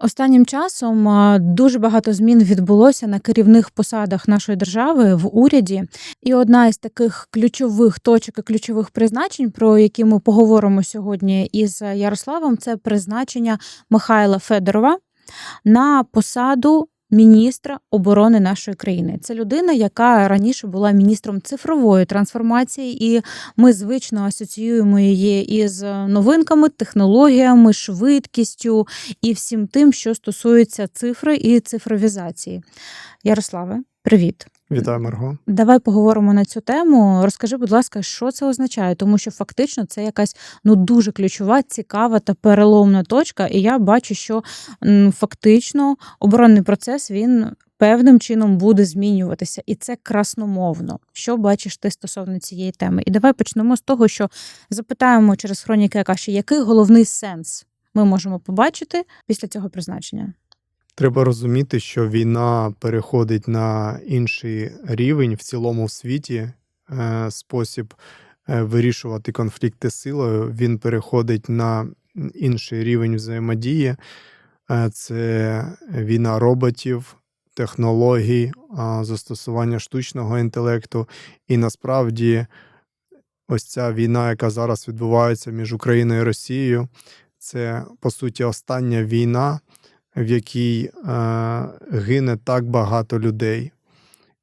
Останнім часом дуже багато змін відбулося на керівних посадах нашої держави в уряді. І одна із таких ключових точок і ключових призначень, про які ми поговоримо сьогодні із Ярославом, це призначення Михайла Федорова на посаду міністра оборони нашої країни. Це людина, яка раніше була міністром цифрової трансформації, і ми звично асоціюємо її із новинками, технологіями, швидкістю і всім тим, що стосується цифри і цифровізації. Ярославе, привіт. Вітаю, Марго. Давай поговоримо на цю тему. Розкажи, будь ласка, що це означає, тому що фактично це якась ну дуже ключова, цікава та переломна точка. І я бачу, що фактично оборонний процес він певним чином буде змінюватися, і це красномовно. Що бачиш ти стосовно цієї теми? І давай почнемо з того, що запитаємо через хроніки Акаші, який головний сенс ми можемо побачити після цього призначення? Треба розуміти, що війна переходить на інший рівень в цілому в світі. Е, Спосіб е, вирішувати конфлікти силою він переходить на інший рівень взаємодії. Е, Це війна роботів, технологій, застосування штучного інтелекту. І насправді, ось ця війна, яка зараз відбувається між Україною і Росією, це по суті остання війна, в якій е, гине так багато людей.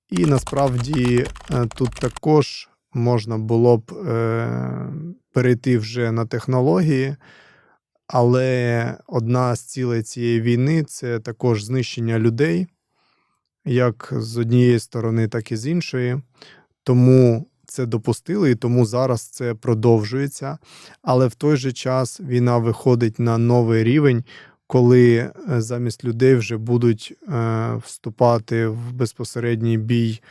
І насправді е, тут також можна було б е, перейти вже на технології, але одна з цілей цієї війни це також знищення людей, як з однієї сторони, так і з іншої. Тому це допустили, і тому зараз це продовжується. Але в той же час війна виходить на новий рівень, коли е, замість людей вже будуть е, вступати в безпосередній бій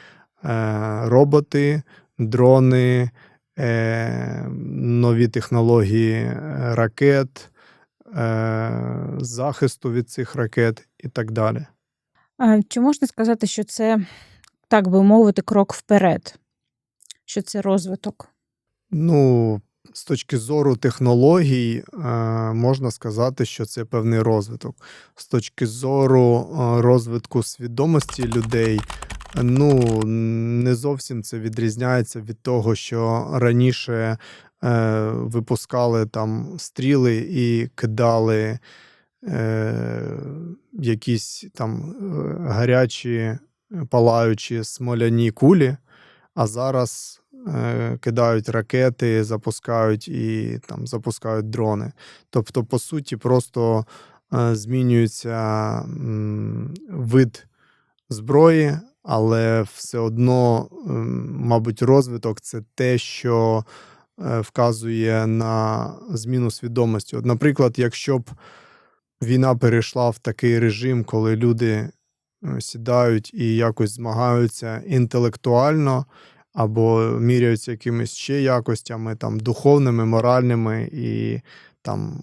е, роботи, дрони, нові технології ракет, захисту від цих ракет і так далі. Чи можна сказати, що це, так би мовити, крок вперед? Що це розвиток? Ну, з точки зору технологій, е, можна сказати, що це певний розвиток. З точки зору е, розвитку свідомості людей, ну не зовсім це відрізняється від того, що раніше е, випускали там стріли і кидали якісь там гарячі, палаючі смоляні кулі, а зараз кидають ракети, запускають і там запускають дрони. Тобто, по суті, просто е, змінюється вид зброї, але все одно, мабуть, розвиток це те, що е, вказує на зміну свідомості. От, наприклад, якщо б війна перейшла в такий режим, коли люди е, сідають і якось змагаються інтелектуально або міряються якимись ще якостями, там духовними, моральними, і там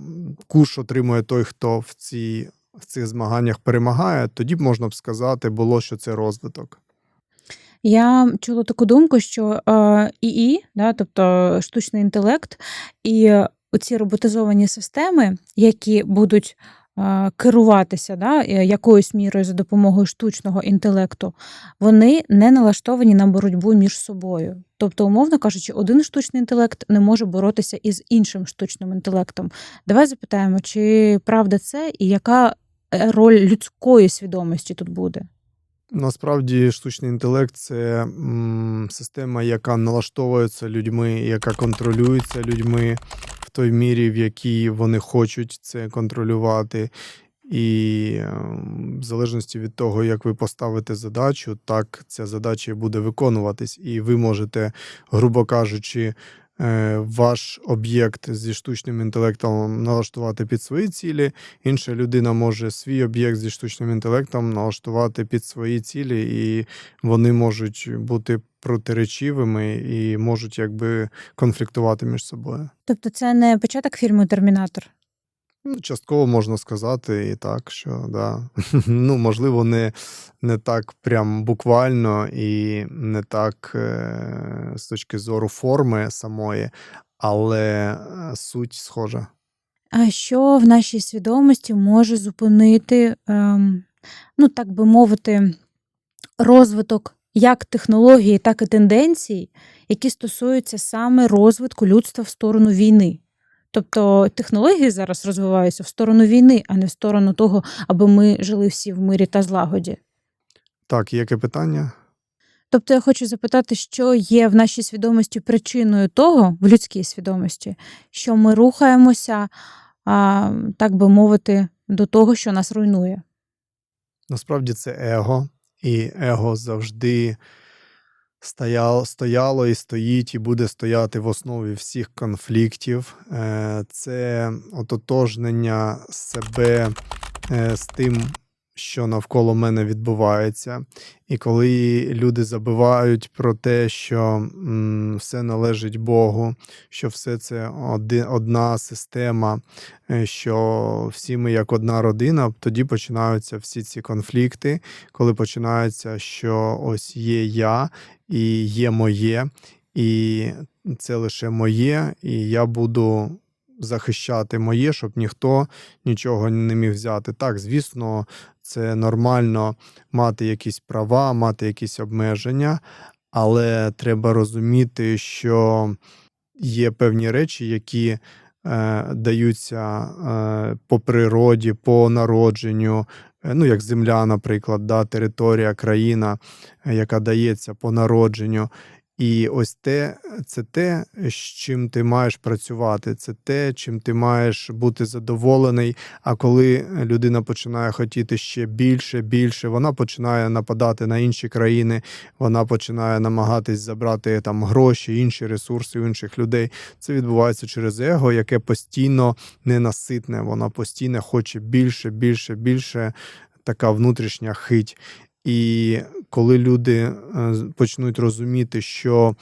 куш отримує той, хто в ці. В цих змаганнях перемагає, тоді б можна б сказати, було, що це розвиток. Я чула таку думку, що е, ІІ, да, тобто штучний інтелект, і оці роботизовані системи, які будуть керуватися да, е, якоюсь мірою за допомогою штучного інтелекту, вони не налаштовані на боротьбу між собою. Тобто, умовно кажучи, один штучний інтелект не може боротися із іншим штучним інтелектом. Давай запитаємо, чи правда це, і яка е, роль людської свідомості тут буде? Насправді, штучний інтелект це м, система, яка налаштовується людьми, яка контролюється людьми в той мірі, в якій вони хочуть це контролювати. І ем, в залежності від того, як ви поставите задачу, так ця задача буде виконуватись. І ви можете, грубо кажучи, ваш об'єкт зі штучним інтелектом налаштувати під свої цілі. Інша людина може свій об'єкт зі штучним інтелектом налаштувати під свої цілі, і вони можуть бути протиречивими і можуть якби конфліктувати між собою. Тобто це не початок фільму Термінатор. Ну, частково можна сказати і так, що да. ну, можливо, не, не так прям буквально і не так е, з точки зору форми самої, але е, суть схожа. А що в нашій свідомості може зупинити, ем, ну так би мовити, розвиток як технології, так і тенденцій, які стосуються саме розвитку людства в сторону війни? Тобто технології зараз розвиваються в сторону війни, а не в сторону того, аби ми жили всі в мирі та злагоді. Так, яке питання? Тобто я хочу запитати, що є в нашій свідомості причиною того, в людській свідомості, що ми рухаємося, а, так би мовити, до того, що нас руйнує. Насправді це его, і его завжди стояло, стояло і стоїть, і буде стояти в основі всіх конфліктів. Е, Це ототожнення себе е, з тим, що навколо мене відбувається. І коли люди забувають про те, що все належить Богу, що все це одна система, е, що всі ми як одна родина, тоді починаються всі ці конфлікти, коли починається, що ось є я і є моє, і це лише моє, і я буду захищати моє, щоб ніхто нічого не міг взяти. Так, звісно, це нормально мати якісь права, мати якісь обмеження, але треба розуміти, що є певні речі, які е, даються е, по природі, по народженню. Е, Ну, як земля, наприклад, да, територія, країна, яка дається по народженню. І ось те, це те, з чим ти маєш працювати, це те, чим ти маєш бути задоволений. А коли людина починає хотіти ще більше, більше, вона починає нападати на інші країни, вона починає намагатись забрати там гроші, інші ресурси у інших людей. Це відбувається через его, яке постійно ненаситне, воно постійно хоче більше, більше, більше. Така внутрішня хить. І коли люди е, почнуть розуміти, що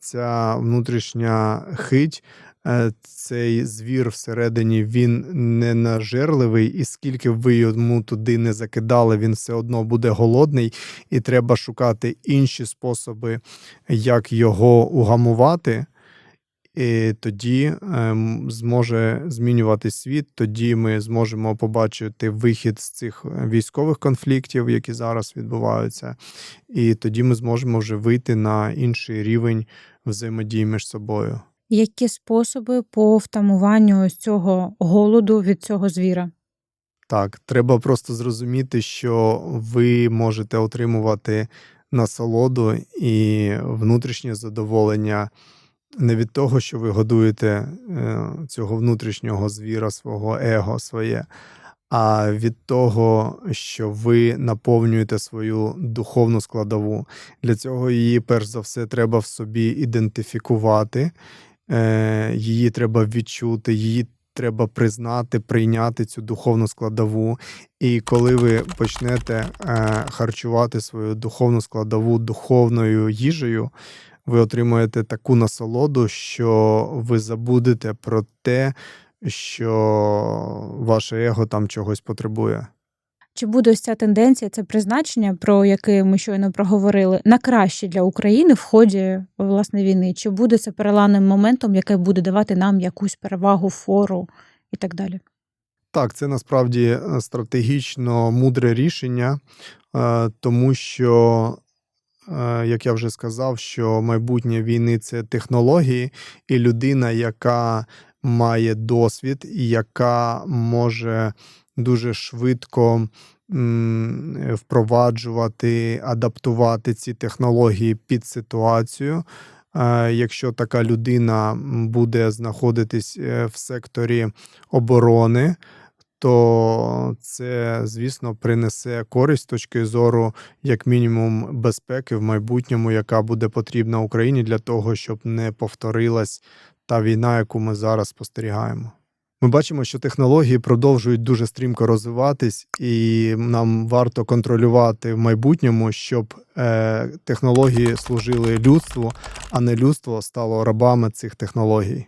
ця внутрішня хить, е, цей звір всередині він не нажерливий, і скільки ви йому туди не закидали, він все одно буде голодний, і треба шукати інші способи, як його угамувати. І тоді ем, зможе змінювати світ. Тоді ми зможемо побачити вихід з цих е, військових конфліктів, які зараз відбуваються, і тоді ми зможемо вже вийти на інший рівень взаємодії між собою. Які способи по втамуванню ось цього голоду від цього звіра? Так, треба просто зрозуміти, що ви можете отримувати насолоду і внутрішнє задоволення не від того, що ви годуєте е, цього внутрішнього звіра, свого его своє, а від того, що ви наповнюєте свою духовну складову. Для цього її, перш за все, треба в собі ідентифікувати, е, її треба відчути, її треба признати, прийняти цю духовну складову. І коли ви почнете е, харчувати свою духовну складову духовною їжею, ви отримуєте таку насолоду, що ви забудете про те, що ваше его там чогось потребує. Чи буде ось ця тенденція, це призначення, про яке ми щойно проговорили, на краще для України в ході власне війни? Чи буде це переламним моментом, яке буде давати нам якусь перевагу, фору і так далі? Так, це насправді е, стратегічно мудре рішення, е, тому що, як я вже сказав, що майбутнє війни це технології, і людина, яка має досвід і яка може дуже швидко впроваджувати, адаптувати ці технології під ситуацію. Е, Якщо така людина буде знаходитись е, в секторі оборони, то це, звісно, принесе користь з точки зору, як мінімум, безпеки в майбутньому, яка буде потрібна Україні для того, щоб не повторилась та війна, яку ми зараз спостерігаємо. Ми бачимо, що технології продовжують дуже стрімко розвиватись, і нам варто контролювати в майбутньому, щоб е, технології служили людству, а не людство стало рабами цих технологій.